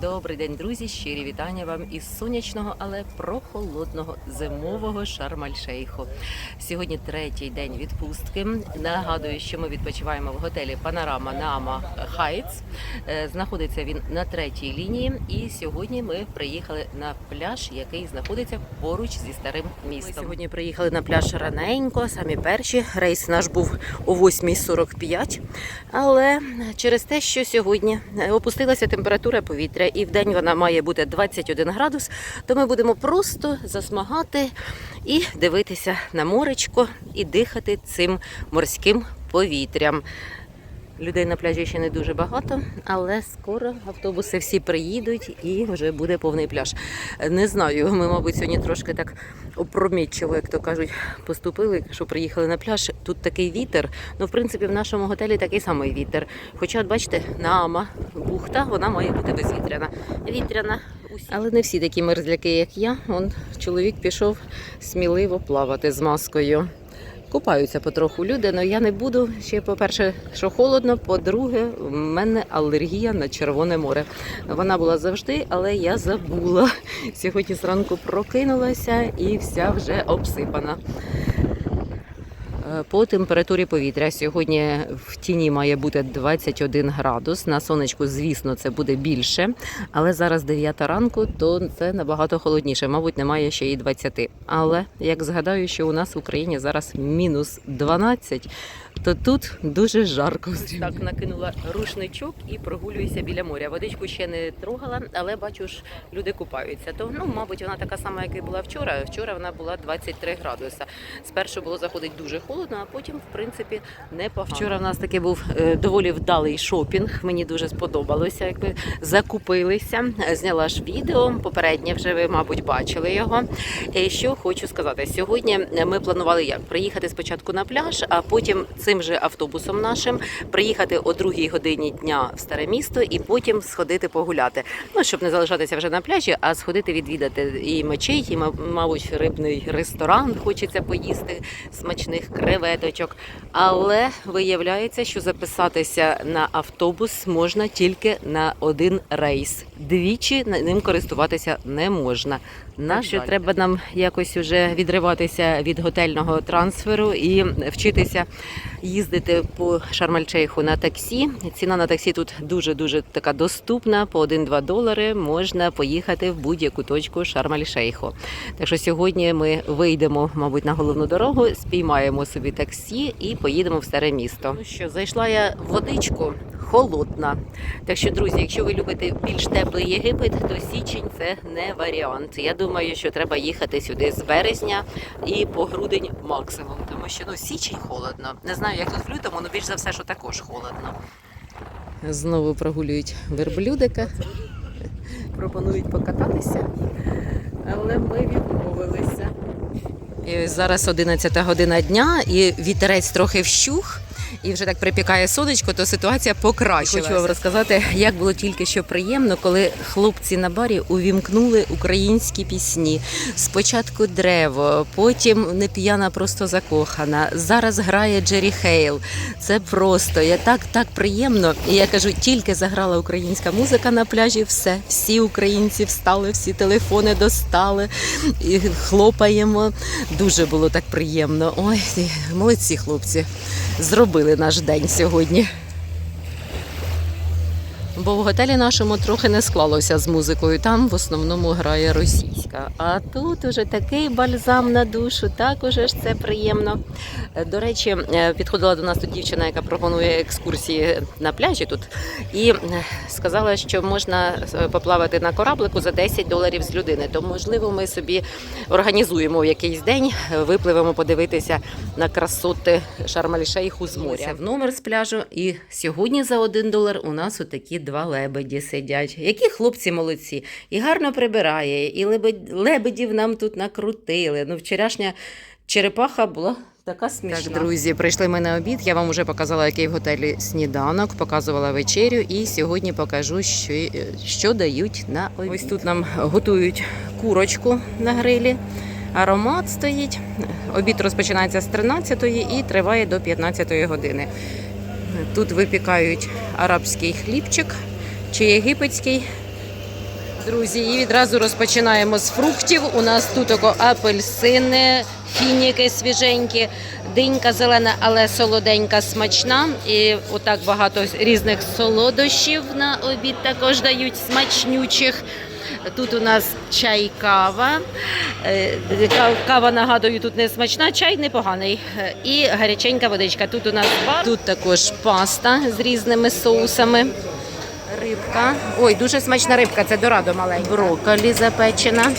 Добрий день, друзі! Щирі вітання вам із сонячного, але прохолодного зимового Шарм-Аль-Шейху. Сьогодні третій день відпустки. Нагадую, що ми відпочиваємо в готелі Панорама Наама Хайтс. Е, Знаходиться він на третій лінії. І сьогодні ми приїхали на пляж, який знаходиться поруч зі старим містом. Ми сьогодні приїхали на пляж раненько, самі перші. Рейс наш був о 8.45. Але через те, що сьогодні е, опустилася температура повітря, і в день вона має бути 21 градус, то ми будемо просто засмагати і дивитися на моречко і дихати цим морським повітрям. Людей на пляжі ще не дуже багато, але скоро автобуси всі приїдуть і вже буде повний пляж. Не знаю, ми, мабуть, сьогодні трошки так опрометчиво, як то кажуть, поступили, що приїхали на пляж. Тут такий вітер. Ну, в принципі, в нашому готелі такий самий вітер. Хоча, от бачите, Наама бухта, вона має бути безвітряна. Вітряна. усі. Але не всі такі мерзляки, як я. Он чоловік пішов сміливо плавати з маскою. Купаються потроху люди, але я не буду. Ще, по-перше, що холодно, по-друге, в мене алергія на Червоне море. Вона була завжди, але я забула. Сьогодні зранку прокинулася і вся вже обсипана. По температурі повітря сьогодні в тіні має бути 21 градус. На сонечку, звісно, це буде більше, але зараз 9 ранку, то це набагато холодніше. Мабуть, немає ще і 20. Але як згадаю, що у нас в Україні зараз мінус 12, то тут дуже жарко. Так накинула рушничок і прогулююся біля моря. Водичку ще не трогала, але бачу ж люди купаються. То ну, мабуть, вона така сама, як і була вчора. Вчора вона була 23 градуса. Спершу було заходить дуже холодно, а потім, в принципі, непогано. Вчора в нас таки був е, доволі вдалий шопінг. Мені дуже сподобалося. Якби закупилися. Зняла ж відео. Попереднє вже ви, мабуть, бачили його. І що хочу сказати, сьогодні ми планували як приїхати спочатку на пляж, а потім цим же автобусом нашим приїхати о другій годині дня в старе місто і потім сходити погуляти. Ну щоб не залишатися вже на пляжі, а сходити відвідати і мечей, і ма- мабуть, рибний ресторан. Хочеться поїсти смачних креветочок. Але виявляється, що записатися на автобус можна тільки на один рейс. Двічі ним користуватися не можна. На що треба нам якось уже відриватися від готельного трансферу і вчитися їздити по Шарм-Аль-Шейху на таксі. Ціна на таксі тут дуже дуже така доступна. По 1-2 долари можна поїхати в будь-яку точку Шарм-Аль-Шейху. Так що сьогодні ми вийдемо, мабуть, на головну дорогу, спіймаємо собі таксі і поїдемо в старе місто. Ну що, зайшла я в водичку. Холодна. Так що, друзі, якщо ви любите більш теплий Єгипет, то січень це не варіант. Я думаю, що треба їхати сюди з березня і по грудень максимум, тому що ну січень холодно. Не знаю, як тут в лютому, але більш за все, що також холодно. Знову прогулюють верблюдика, пропонують покататися, але ми відмовилися. І зараз 11 година дня, і вітерець трохи вщух. І вже так припікає сонечко, то ситуація покращилася. Хочу вам розказати, як було тільки що приємно, коли хлопці на барі увімкнули українські пісні. Спочатку древо, потім не п'яна, просто закохана. Зараз грає Джері Хейл. Це просто я так так приємно. І я кажу, тільки заграла українська музика на пляжі. Все, всі українці встали, всі телефони достали і хлопаємо. Дуже було так приємно. Ой, молодці хлопці. Зробили наш день сьогодні. Бо в готелі нашому трохи не склалося з музикою. Там в основному грає російська. А тут уже такий бальзам на душу, так уже ж це приємно. Е, До речі, е, підходила до нас тут дівчина, яка пропонує екскурсії на пляжі тут, і е, сказала, що можна поплавати на кораблику за 10 доларів з людини. То можливо, ми собі організуємо в якийсь день, випливемо подивитися на красоти Шарм-Аль-Шейху з моря. В номер з пляжу. І сьогодні за 1 долар у нас отакі два лебеді сидять. Які хлопці молодці. І гарно прибирає, і лебед- лебедів нам тут накрутили. Ну, вчорашня черепаха була. Така смішна. Так, друзі, прийшли ми на обід. Я вам вже показала, який в готелі сніданок, показувала вечерю, і сьогодні покажу, що, що дають на обід. Ось тут нам готують курочку на грилі. Аромат стоїть. Обід розпочинається з 13-ї і триває до 15-ї години. Тут випікають арабський хлібчик чи єгипетський. Друзі, і відразу розпочинаємо з фруктів. У нас тут тако апельсини, фініки свіженькі, динька зелена, але солоденька, смачна. І отак багато різних солодощів на обід також дають смачнючих. Тут у нас чай, кава. Е, Кава, нагадую, тут не смачна, чай непоганий. І гаряченька водичка. Тут у нас бар. Тут також паста з різними соусами. Рибка. Ой, дуже смачна рибка, це дорадо маленька. Брокколі запечена.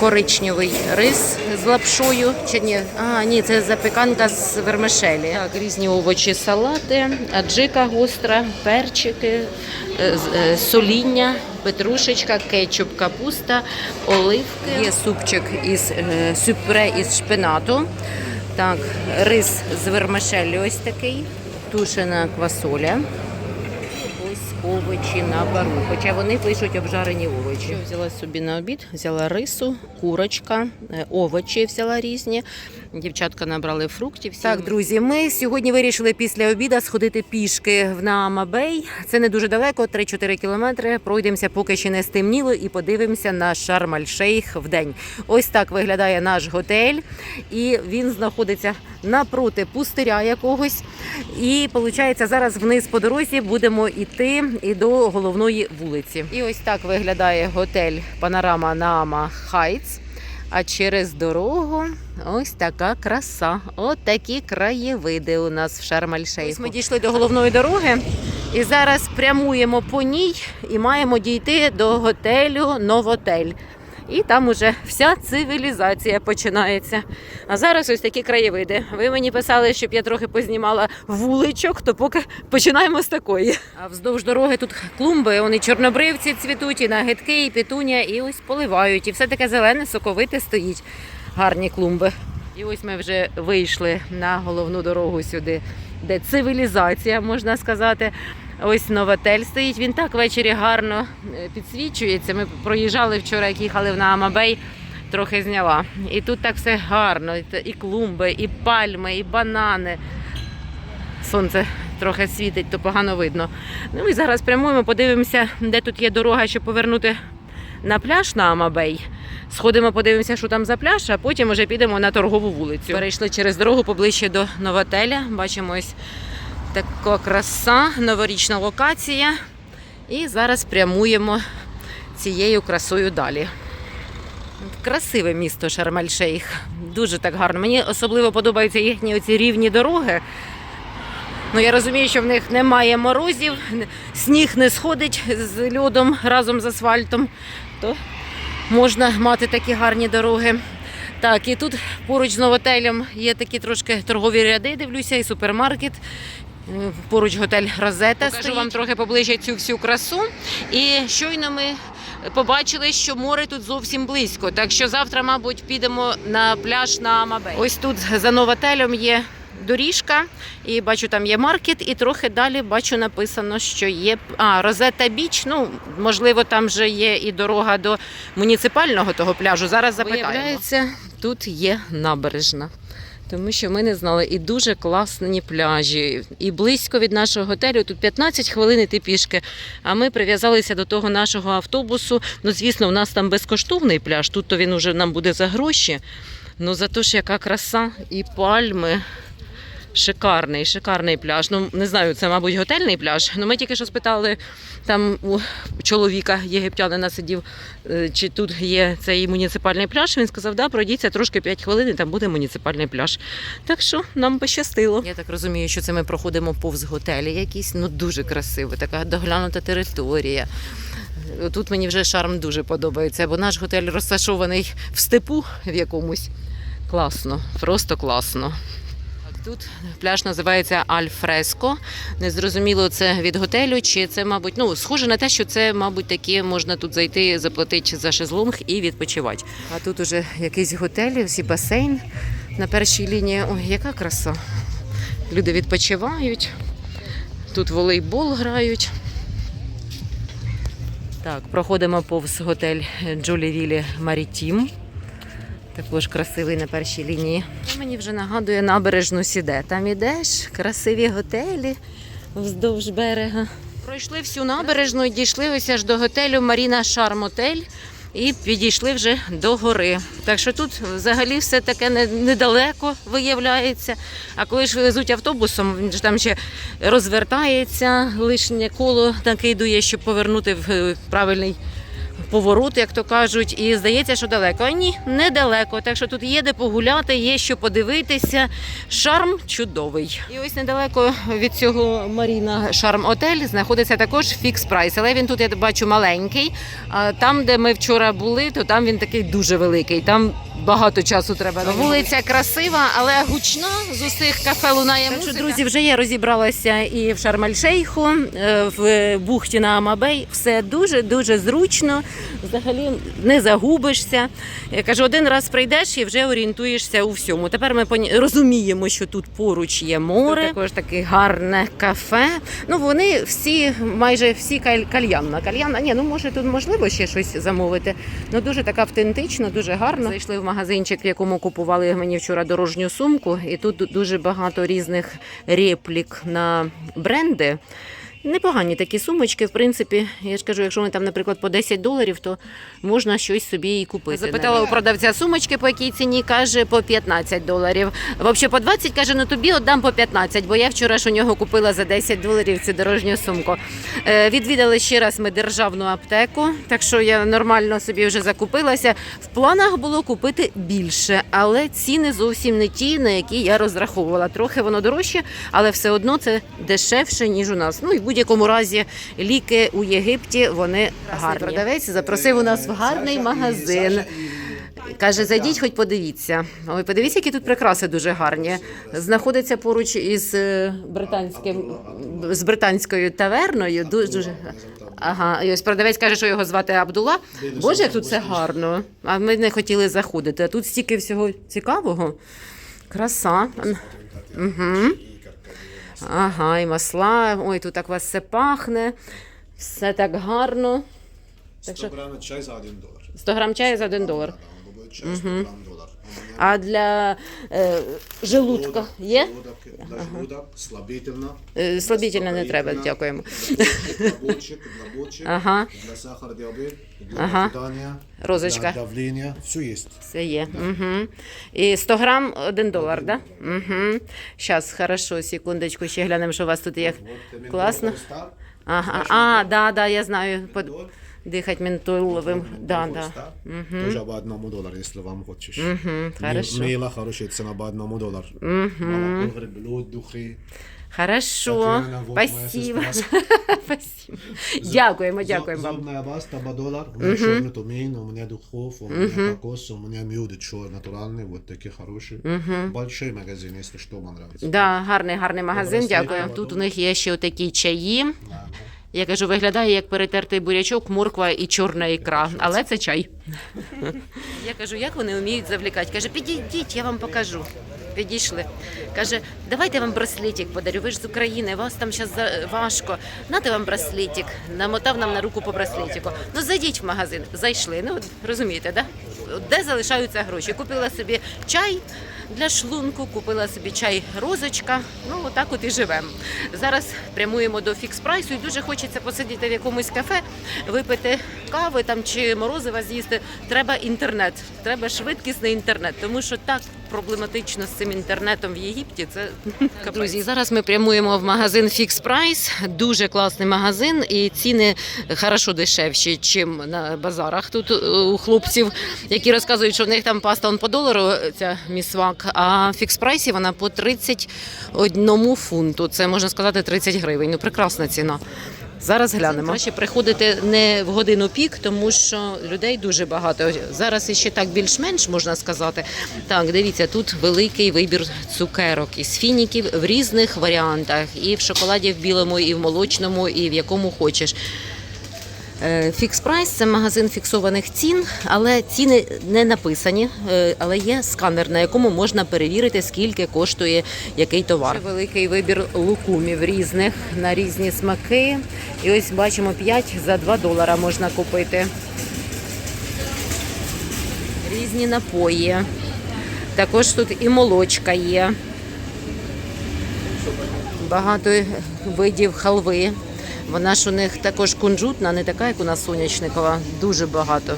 Коричневий рис з лапшою. Чи ні? А, ні, це запіканка з вермишелі. Так, різні овочі, салати, аджика гостра, перчики, е, е, соління, петрушечка, кетчуп, капуста, оливки. Є супчик із е, сюпре із шпинату. Так, рис з вермишелі ось такий, тушена квасоля. Овочі на пару. Хоча вони пишуть обжарені овочі. Взяла собі на обід, взяла рису, курочка, е, овочі взяла різні. Дівчатка набрали фруктів. Так, друзі, ми сьогодні вирішили після обіду сходити пішки в Наамабей. Це не дуже далеко, 3-4 кілометри. Пройдемося, поки ще не стемніло, і подивимося на Шарм-Аль-Шейх в день. Ось так виглядає наш готель, і він знаходиться напроти пустиря якогось. І виходить, зараз вниз по дорозі будемо йти і до головної вулиці. І ось так виглядає готель Панорама Наама Хайтс. А через дорогу ось така краса. От такі краєвиди у нас в Шарм-Аль-Шейху. Ось Ми дійшли до головної дороги і зараз прямуємо по ній і маємо дійти до готелю Новотель. І там уже вся цивілізація починається. А зараз ось такі краєвиди. Ви мені писали, щоб я трохи познімала вуличок, то поки починаємо з такої. А вздовж дороги тут клумби, вони чорнобривці цвітуть, і нагидки, і петуня, і ось поливають. І все таке зелене, соковите стоїть. Гарні клумби. І ось ми вже вийшли на головну дорогу сюди, де цивілізація, можна сказати. Ось новотель стоїть. Він так ввечері гарно е, підсвічується. Ми проїжджали вчора, як їхали в Наамабей, трохи зняла. І тут так все гарно. І клумби, і пальми, і банани. Сонце трохи світить, то погано видно. Ну і зараз прямуємо, подивимося, де тут є дорога, щоб повернути на пляж на Амабей. Сходимо, подивимося, що там за пляж, а потім вже підемо на торгову вулицю. Перейшли через дорогу поближче до новотеля. Бачимо ось така краса, новорічна локація. І зараз прямуємо цією красою далі. Красиве місто Шарм-Аль-Шейх. Дуже так гарно. Мені особливо подобаються їхні оці рівні дороги. Ну, я розумію, що в них немає морозів, сніг не сходить з льодом разом з асфальтом, то можна мати такі гарні дороги. Так, і тут поруч з новотелем є такі трошки торгові ряди, дивлюся, і супермаркет. Поруч готель Розета. Покажу стоїть. вам трохи поближче цю всю красу. І щойно ми побачили, що море тут зовсім близько. Так що завтра, мабуть, підемо на пляж на Амабей. Ось тут за новотелем є доріжка, і бачу, там є маркет, і трохи далі бачу написано, що є а, Розета Біч. Ну, можливо, там вже є і дорога до муніципального того пляжу. Зараз запитаємо. Виявляється, тут є набережна. Тому що ми не знали і дуже класні пляжі, і близько від нашого готелю. Тут 15 хвилин іти пішки. А ми прив'язалися до того нашого автобусу. Ну, звісно, у нас там безкоштовний пляж. Тут то він уже нам буде за гроші. Ну зато ж яка краса і пальми. Шикарний, шикарний пляж. Ну не знаю, це мабуть готельний пляж. Ну ми тільки що спитали там у чоловіка єгиптянина сидів, е, чи тут є цей муніципальний пляж. Він сказав, да, пройдіться трошки 5 хвилин, і там буде муніципальний пляж. Так що нам пощастило. Я так розумію, що це ми проходимо повз готелі якісь. Ну дуже красиво, така доглянута територія. Тут мені вже шарм дуже подобається, бо наш готель розташований в степу в якомусь. Класно, просто класно. Тут пляж називається Альфреско. Незрозуміло, це від готелю, чи це, мабуть, ну, схоже на те, що це, мабуть, таке можна тут зайти, заплатити за шезлонг і відпочивати. А тут уже якийсь готель, всі басейн на першій лінії. Ой, яка краса. Люди відпочивають. Тут волейбол грають. Так, проходимо повз готель Джолівілі Марітім. Також красивий на першій лінії. Мені вже нагадує набережну Сіде. Там ідеш, красиві готелі вздовж берега. Пройшли всю набережну і дійшли ось аж до готелю Маріна Шарм Отель. І підійшли вже до гори. Так що тут взагалі все таке недалеко виявляється. А коли ж везуть автобусом, він ж там ще розвертається, лишнє коло накидує, щоб повернути в е, правильний поворот, як то кажуть. І здається, що далеко. А ні, недалеко. Так що тут є де погуляти, є що подивитися. Шарм чудовий. І ось недалеко від цього Маріна Шарм Отель знаходиться також фікс прайс. Але він тут я бачу маленький. А там, де ми вчора були, то там він такий дуже великий. Там багато часу треба. Вулиця красива, але гучна з усіх кафе лунає музика. Друзі, вже я розібралася і в Шарм-Ель-Шейху, е, в бухті на Амабей. Все дуже дуже зручно. Взагалі не загубишся. Я кажу, один раз прийдеш і вже орієнтуєшся у всьому. Тепер ми поні- розуміємо, що тут поруч є море. Тут також таке гарне кафе. Ну вони всі, майже всі каль- кальянна. Кальянна, ні, ну може тут можливо ще щось замовити. Ну дуже так автентично, дуже гарно. Зайшли в магазинчик, в якому купували мені вчора дорожню сумку, і тут дуже багато різних реплік на бренди. Непогані такі сумочки, в принципі. Я ж кажу, якщо вони там, наприклад, по 10 доларів, то можна щось собі і купити. Запитала у продавця сумочки, по якій ціні каже по 15 доларів. Взагалі по 20 каже, ну тобі віддам по 15, бо я вчора ж у нього купила за 10 доларів цю дорожню сумку. Е, Відвідали ще раз ми державну аптеку, так що я нормально собі вже закупилася. В планах було купити більше, але ціни зовсім не ті, на які я розраховувала. Трохи воно дорожче, але все одно це дешевше, ніж у нас. Ну і в будь-якому разі ліки у Єгипті вони гарні. Продавець запросив у нас в гарний магазин. Каже, зайдіть, хоч подивіться. Ой, подивіться, які тут прикраси дуже гарні. Знаходиться поруч із е, британським з британською таверною. Дуже дуже ага. І ось продавець каже, що його звати Абдула. Боже, як тут все гарно. А ми не хотіли заходити. А тут стільки всього цікавого. Краса. Угу. Ага, і масла. Ой, тут так у вас все пахне. Все так гарно. Так 100 що грам чай за 1 долар. 100 грам чаю за 1 долар. Чай 100 грам долар. А для е, желудка є? Желудок, для желудок, слабительно. Е, Слабительно не треба, дякуємо. Для почек, для почек, Ага. для сахара, диабет, для Ага. питания, Розочка. для давления. Все есть. Все є. Угу. І 100 грам 1 долар, да? Угу. Зараз, хорошо, секундочку, ще глянемо, що у вас тут є. Вот, Классно. Ага. А, да, да, я знаю. Под Дихать ментоловим. Да, Ментол да. Star. Тоже по одному доллару, если вам хочешь. Угу. Хорошо. Мила хорошая цена по одному доллару. Молоко, верблюд, духи. Хорошо. Татьяна, вот моя Спасибо. сестра. Спасибо. Дякуємо, дякуємо вам. Зубная паста по доллар. У меня черный тумин, у меня духов, у меня кокос, у меня мед черный натуральный, вот такие хорошие. Большой магазин, если что, понравится. Да, гарний, гарний магазин, Добре, дякую. слухаю. Тут у них є ще такі чаї. Я кажу, виглядає як перетертий бурячок, морква і чорна ікра, але це чай. Я кажу, як вони вміють завлікати? Каже, підійдіть, я вам покажу. Підійшли. Каже, давайте вам браслетик подарю. Ви ж з України, вас там зараз важко. Нате вам браслетик. Намотав нам на руку по браслетику. Ну зайдіть в магазин. Зайшли. Ну от розумієте, да? Де залишаються гроші? Купила собі чай для шлунку, купила собі чай розочка. Ну отак от і живемо. Зараз прямуємо до фікс прайсу і дуже хочеться посидіти в якомусь кафе, випити кави там чи морозива з'їсти. Треба інтернет, треба швидкісний інтернет, тому що так проблематично з цим інтернетом в Єгипті. Це друзі. Зараз ми прямуємо в магазин Fix Price. Дуже класний магазин, і ціни хорошо дешевші, ніж на базарах тут е, у хлопців, які розказують, що в них там паста он по долару, ця місвак, а в Fix Price вона по 31 фунту. Це можна сказати 30 гривень. Ну прекрасна ціна. Зараз глянемо. Краще приходити не в годину пік, тому що людей дуже багато. Зараз іще так більш-менш можна сказати. Так, дивіться, тут великий вибір цукерок із фініків в різних варіантах. І в шоколаді в білому, і в молочному, і в якому хочеш. Фікс прайс це магазин фіксованих цін, але ціни не написані, е, але є сканер, на якому можна перевірити, скільки коштує який товар. Ще великий вибір лукумів різних на різні смаки. І ось бачимо 5 за 2 долара можна купити. Різні напої. Також тут і молочка є. Багато видів халви. Вона ж у них також кунжутна, не така, як у нас соняшникова, дуже багато.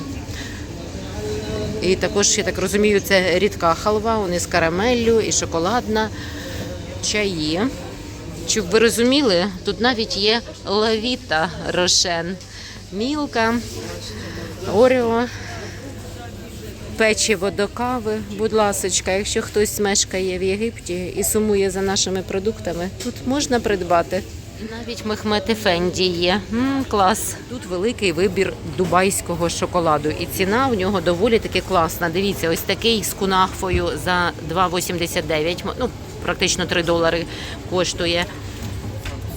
І також, я так розумію, це рідка халва, вони з карамеллю і шоколадна, чаї. Щоб ви розуміли, тут навіть є лавіта рошен, мілка, орео, печиво до кави. Будь ласочка, якщо хтось мешкає в Єгипті і сумує за нашими продуктами, тут можна придбати. Навіть Мехмет Ефенді є. м клас. Тут великий вибір дубайського шоколаду, і ціна в нього доволі таки класна. Дивіться, ось такий з кунахфою за 2,89, ну практично 3 долари коштує.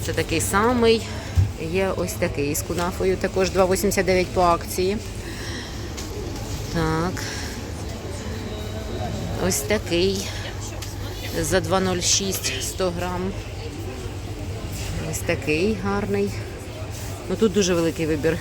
Це такий самий. Є ось такий з кунафою, також 2,89 по акції. Так. Ось такий за 2,06 100 грам. Ось такий гарний. Ну тут дуже великий вибір.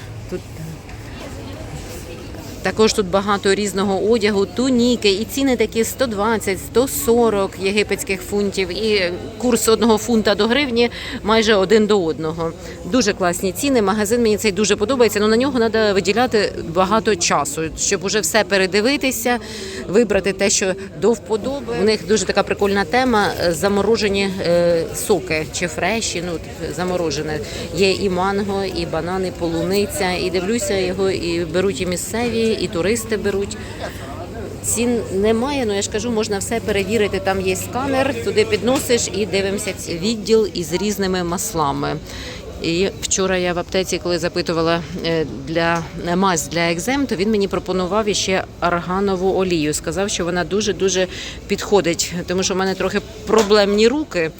Також тут багато різного одягу, туніки, і ціни такі 120, 140 єгипетських фунтів, і курс одного фунта до гривні майже один до одного. Дуже класні ціни. Магазин мені цей дуже подобається. але на нього треба виділяти багато часу, щоб уже все передивитися, вибрати те, що до вподоби. У них дуже така прикольна тема е, заморожені е, соки чи фреші. Ну заморожене. Є і манго, і банани, полуниця. І дивлюся його, і беруть і місцеві, і туристи беруть. Цін немає, ну я ж кажу, можна все перевірити. Там є сканер, туди підносиш і дивимося відділ із різними маслами. І вчора я в аптеці, коли запитувала е, для е, мазь для екзем, то він мені пропонував іще арганову олію. Сказав, що вона дуже дуже підходить, тому що в мене трохи проблемні руки,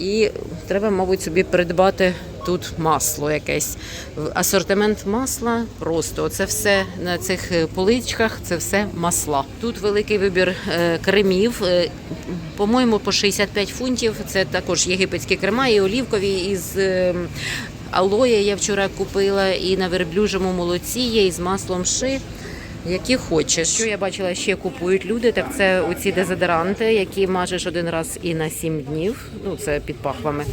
і треба, мабуть, собі придбати тут масло якесь. Асортимент масла просто це все на цих е, поличках, це все масла. Тут великий вибір е, кремів. е, По-моєму, по 65 фунтів. Це також єгипетські крема і олівкові із. Алоє я вчора купила і на верблюжому молоці є із маслом ши. Які хочеш. Що я бачила, ще купують люди, так це оці дезодоранти, які мажеш один раз і на сім днів. Ну це під пахвами.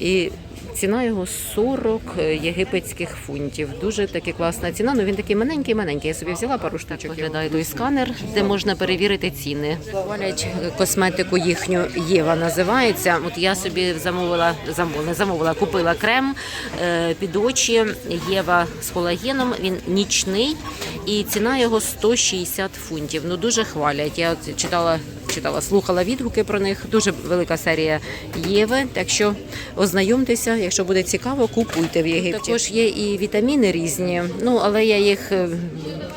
І ціна його 40 єгипетських фунтів. Дуже таки класна ціна. Ну він такий маленький, маленький. Я собі взяла пару штучок. Виглядає той сканер, де можна перевірити ціни. Хвалять косметику їхню Єва називається. От я собі замовила, замовила, замовила, купила крем е, під очі Єва з колагеном. Він нічний і ціна його 160 фунтів. Ну дуже хвалять. Я от читала, читала, слухала відгуки про них. Дуже велика серія Єви. Так що ознайомтеся, якщо буде цікаво, купуйте в Єгипті. Також є і вітаміни різні. Ну але я їх е,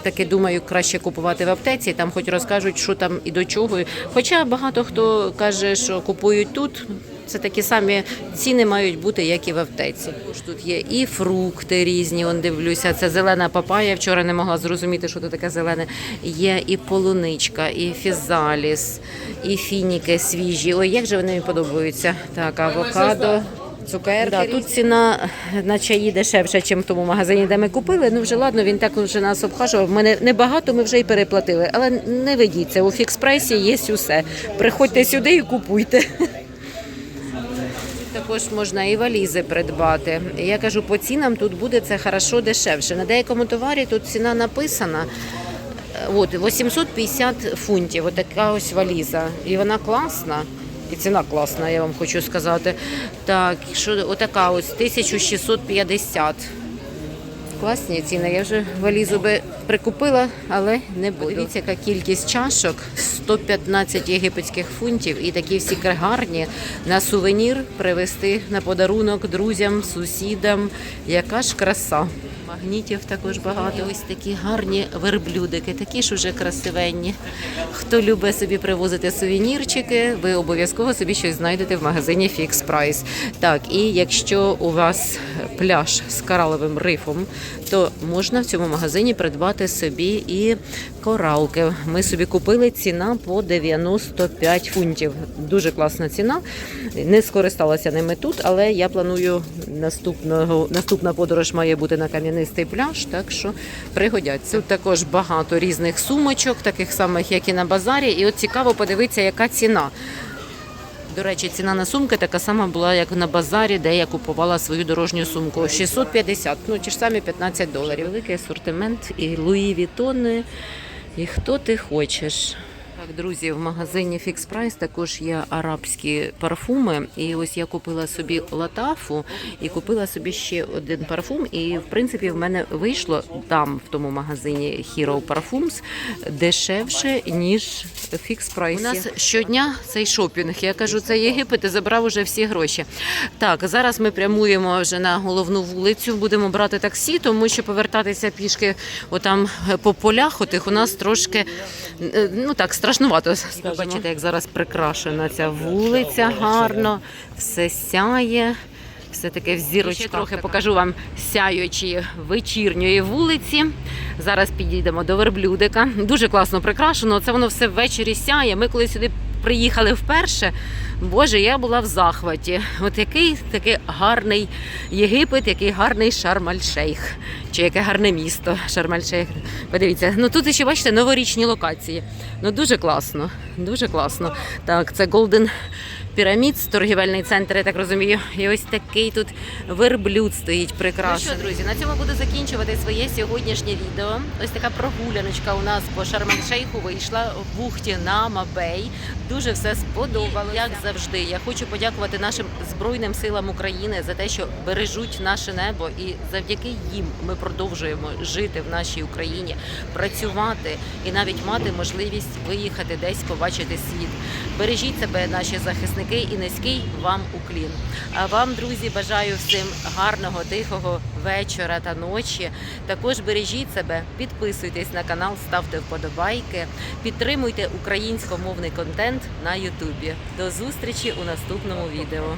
таки думаю, краще купувати в аптеці. Там хоч розкажуть, що там і до чого. Хоча багато хто каже, що купують тут. Це такі самі ціни мають бути, як і в аптеці. Тут є і фрукти різні. Он дивлюся, це зелена папая. Вчора не могла зрозуміти, що це таке зелене. Є і полуничка, і фізаліс, і фініки свіжі. Ой, як же вони мені подобаються. Так, авокадо. Цукерки. Да, тут ціна на чаї дешевша, ніж в тому магазині, де ми купили. Ну вже ладно, він так вже нас обхажував. Мене небагато, ми вже й переплатили. Але не ведіться, у фікспресі є усе. Приходьте сюди і купуйте. Також можна і валізи придбати. Я кажу, по цінам тут буде це хорошо дешевше. На деякому товарі тут ціна написана. е, От 850 фунтів. Отака ось валіза. І вона класна. І ціна класна, я вам хочу сказати. Так, що отака ось 1650. Класні ціни. Я вже валізу би прикупила, але не буду. Дивіться, яка кількість чашок 115 єгипетських фунтів, і такі всі гарні на сувенір привезти на подарунок друзям, сусідам. Яка ж краса. Магнітів також багато. Ось такі гарні верблюдики, такі ж уже красивенні. Хто любить собі привозити сувенірчики, ви обов'язково собі щось знайдете в магазині Fix Price. Так, і якщо у вас пляж з кораловим рифом, то можна в цьому магазині придбати собі і коралки. Ми собі купили ціна по 95 фунтів. Дуже класна ціна. Не скористалася ними тут, але я планую наступного наступна подорож має бути на кам'янистий пляж, так що пригодяться. Тут також багато різних сумочок, таких самих, як і на базарі. І от цікаво подивитися, яка ціна. До речі, ціна на сумки така сама була, як на базарі, де я купувала свою дорожню сумку. 650, ну ті ж самі 15 доларів. Великий асортимент і Луї Вітони, і хто ти хочеш. Так, друзі, в магазині Fix Price також є арабські парфуми. І ось я купила собі латафу і купила собі ще один парфум. І в принципі в мене вийшло там, в тому магазині Hero Parfums, дешевше, ніж Fix Price. У нас щодня цей шопінг. Я кажу, це Єгипет і забрав уже всі гроші. Так, зараз ми прямуємо вже на головну вулицю. Будемо брати таксі, тому що повертатися пішки отам е, по полях отих у нас трошки е, ну так страшнувато. Ви бачите, як зараз прикрашена ця вулиця гарно, все сяє. Все таке в зірочках. Ще трохи покажу вам сяючі вечірньої вулиці. Зараз підійдемо до верблюдика. Дуже класно прикрашено. Це воно все ввечері сяє. Ми коли сюди приїхали вперше. Боже, я була в захваті. От який такий гарний Єгипет, який гарний Шарм-аль-Шейх. Чи яке гарне місто Шарм-аль-Шейх. Подивіться, ну тут ще бачите новорічні локації. Ну дуже класно, дуже класно. Так, це Golden Pyramids, торгівельний центр, я так розумію. І ось такий тут верблюд стоїть прекрасно. Ну що, друзі, на цьому буду закінчувати своє сьогоднішнє відео. Ось така прогуляночка у нас по Шарм-аль-Шейху вийшла в бухті на Мабей. Дуже все сподобалося. Як завжди, я хочу подякувати нашим збройним силам України за те, що бережуть наше небо, і завдяки їм ми продовжуємо жити в нашій Україні, працювати і навіть мати можливість виїхати десь побачити світ. Бережіть себе, наші захисники, і низький вам уклін. А вам, друзі, бажаю всім гарного, тихого вечора та ночі. Також бережіть себе, підписуйтесь на канал, ставте вподобайки, підтримуйте українськомовний контент на Ютубі. До зустрічі у наступному відео.